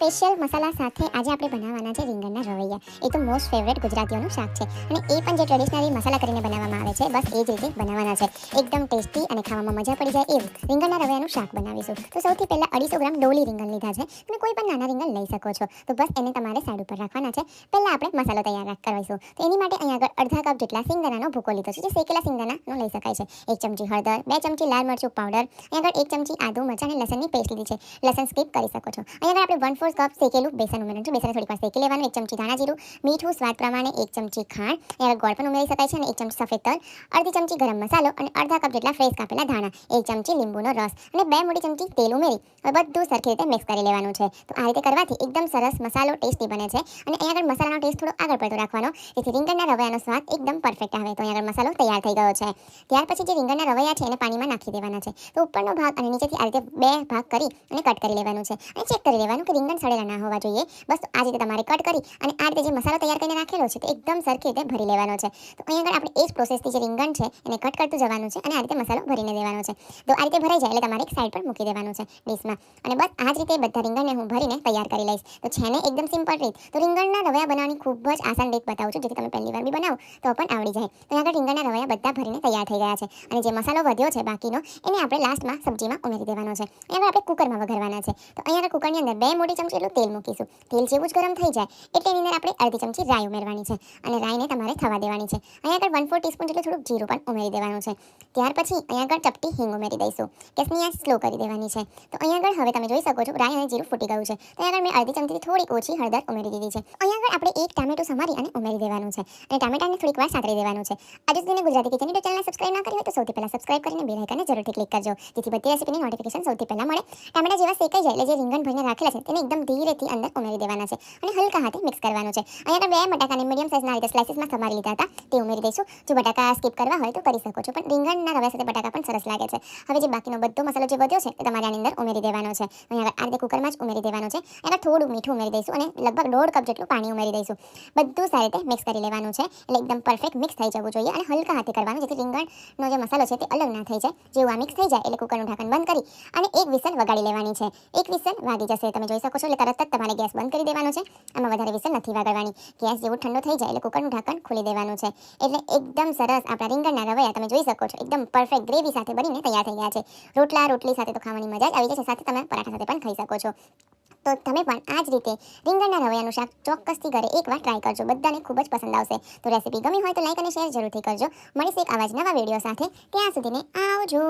Special મસાલા સાથે આજે આપણે બનાવવાના છે રીંગણના રવૈયા. એ તો મોસ્ટ ફેવરેટ ગુજરાતીઓનું શાક છે. અને એ પણ જે ટ્રેડિશનલી મસાલા કરીને બનાવવામાં આવે છે, બસ એ જ રીતે બનાવવાના છે. એકદમ ટેસ્ટી અને ખાવામાં મજા પડી જાય એવું. રીંગણના રવૈયાનું શાક બનાવીશું. તો સૌથી પહેલાં અઢીસો ગ્રામ ડોલી રીંગણ લીધા છે. તમે કોઈ પણ નાના રીંગણ લઈ શકો છો. તો બસ એને તમારે સાઈડ ઉપર રાખવાના છે. પહેલાં આપણે મસાલો તૈયાર કરાવીશું તો એની માટે અહીંયા આગળ અડધા કપ જેટલા સિંગદાણાનો ભૂકો લીધો છે, જે શેકેલા સિંગદાણાનો લઈ શકાય છે. એક ચમચી હળદર, બે ચમચી લાલ મરચું પાવડર અહીંયા આગળ એક ચમચી આદુ મરચાં અને લસણની પેસ્ટ લીધી છે. લસણ સ્કીપ કરી શકો છો. અહીંયા આગળ આપણે વન કપ શેકેલું બેસન ઉમેરવાનું છે બેસન થોડીક વાર શેકી લેવાનું એક ચમચી ધાણા જીરું મીઠું સ્વાદ પ્રમાણે એક ચમચી ખાંડ અહીંયા ગોળ પણ ઉમેરી શકાય છે અને એક ચમચી સફેદ તલ અડધી ચમચી ગરમ મસાલો અને અડધા કપ જેટલા ફ્રેશ કાપેલા ધાણા, એક ચમચી લીંબુનો રસ અને બે મોટી ચમચી તેલ ઉમેરી, હવે બધું સરખી રીતે મિક્સ કરી લેવાનું છે. તો આ રીતે કરવાથી એકદમ સરસ મસાલો ટેસ્ટી બને છે અને અહીંયા આગળ મસાલાનો ટેસ્ટ થોડો આગળ પડતો રાખવાનો. જેથી રીંગણના રવૈયાનો સ્વાદ એકદમ પરફેક્ટ આવે. તો અહીંયા આગળ મસાલો તૈયાર થઈ ગયો છે. ત્યાર પછી જે રીંગણના રવૈયા છે એને પાણીમાં નાખી દેવાના છે. તો ઉપરનો ભાગ અને નીચેથી આ રીતે બે ભાગ કરી અને કટ કરી લેવાનું છે. અને ચેક કરી લેવાનું કે રીંગણ સડેલા ના હોવા જોઈએ. બસ આ રીતે તમારે કટ કરી અને આ રીતે જે મસાલો તૈયાર કરીને રાખેલો છે તે એકદમ સરખી રીતે ભરી લેવાનો છે. તો અહીંયા આગળ આપણે એ જ પ્રોસેસથી જે રીંગણ છે એને કટ કરતું જવાનું છે અને આ રીતે મસાલો ભરીને દેવાનો છે. તો આ રીતે ભરાઈ જાય એટલે તમારે એક સાઈડ પર મૂકી દેવાનું છે ડીશમાં અને બસ આ જ રીતે બધા રીંગણને હું ભરીને તૈયાર કરી લઈશ. તો છે ને એકદમ સિમ્પલ રીત. તો રીંગણના રવૈયા બનાવવાની ખૂબ જ આસાન રીત બતાવું છું. જેથી તમે પહેલી વાર બી બનાવો તો પણ આવડી જાય. તો આગળ રીંગણના રવૈયા બધા ભરીને તૈયાર થઈ ગયા છે. અને જે મસાલો વધ્યો છે બાકીનો એને આપણે લાસ્ટમાં સબ્જીમાં ઉમેરી દેવાનો છે. અહીંયા આગળ આપણે કુકરમાં વઘારવાના છે. તો અહીંયા કુકરની અંદર બે મોટી ચમચી એટલું તેલ મૂકીશું. તેલ જેવું જ ગરમ થઈ જાય, એટલે એની અંદર આપણે અડધી ચમચી રાઈ ઉમેરવાની છે. અને રાઈને તમારે થવા દેવાની છે. અહીંયા આગળ વન ફોર ટીસ્પૂન જેટલું થોડુંક જીરું પણ ઉમેરી દેવાનું છે. ત્યાર પછી અહીંયા આગળ ચપટી હિંગ ઉમેરી દઈશું. ગેસની આંચ સ્લો કરી દેવાની છે. તો અહીંયા આગળ હવે તમે જોઈ શકો છો, રાઈ અને જીરું ફૂટી ગયું છે. તો આગળ મેં અડધી ચમચીથી થોડી ઓછી હળદર ઉમેરી દીધી છે. અહીંયા આગળ આપણે એક ટામેટું સમારી અને ઉમેરી દેવાનું છે. અને ટામેટાને થોડીક વાર સાતરી દેવાનું છે. આજે સુધી ગુજરાતી કિચન યુટ્યુબ ચેનલને ના કરી હોય તો સૌથી પહેલા સબસ્ક્રાઇબ કરીને બેલ આઇકનને જરૂરથી ક્લિક કરજો. જેથી બધી રેસીપીની નોટિફિકેશન સૌથી પહેલા મળે. ટામેટા જેવા શેકાઈ જાય એટલે જે રીંગણ ભરીને રાખેલા છે, તેને એકદમ ધીરેથી અંદર ઉમેરી દેવાના છે અને હલકા હાથે મિક્સ કરવાનું છે. અહીંયા બે બટાકાને મીડિયમ સાઇઝના રીતે સ્લાઇસીસમાં સમારી લીધા હતા. તે ઉમેરી દઈશું. જો બટાકા સ્કીપ કરવા હોય તો કરી શકો છો, પણ રીંગણના રવા સાથે બટાકા પણ સરસ લાગે છે. હવે જે બાકીનો બધો મસાલો જે વધ્યો છે, તે તમારે આની અંદર ઉમેરી દેવાનો છે. અહીંયા આ રીતે કુકરમાં જ ઉમેરી દેવાનો છે. એમાં થોડું મીઠું ઉમેરી દઈશું અને લગભગ દોઢ કપ જેટલું પાણી ઉમેરી દઈશું. બધું સારી રીતે મિક્સ કરી લેવાનું છે. એટલે એકદમ પરફેક્ટ મિક્સ થઈ જવું જોઈએ અને હલકા હાથે કરવાનું, જેથી રીંગણનો જે મસાલો છે તે અલગ ના થઈ જાય. જેવું આ મિક્સ થઈ જાય એટલે કુકરનું ઢાંકણ બંધ કરી અને એક વિસલ વગાડી લેવાની છે. એક વિસલ વાગી જશે, તમે જોઈ શકો છો એટલે તરત જ તમારે ગેસ બંધ કરી દેવાનો છે. આમાં વધારે વિસલ નથી વગાડવાની. ગેસ જેવું ઠંડો થઈ જાય એટલે કુકરનું ઢાંકણ ખોલી દેવાનું છે. એટલે એકદમ સરસ આપણા રીંગણના રવૈયા તમે જોઈ શકો છો. એકદમ પરફેક્ટ ગ્રેવી સાથે બનીને તૈયાર થઈ ગયા છે. રોટલા, રોટલી સાથે તો ખાવાની મજા જ આવી જશે. સાથે તમે પરાઠા સાથે પણ ખાઈ શકો છો. તો તમે પણ આ જ રીતે રીંગણના રવૈયાનું શાક ચોક્કસથી ઘરે એકવાર ટ્રાય કરજો. બધાને ખૂબ જ પસંદ આવશે. તો રેસીપી ગમી હોય તો લાઈક અને શેર જરૂરથી કરજો. મળીશ એક આવા જ નવા વીડિયો સાથે. ત્યાં સુધીને આવજો.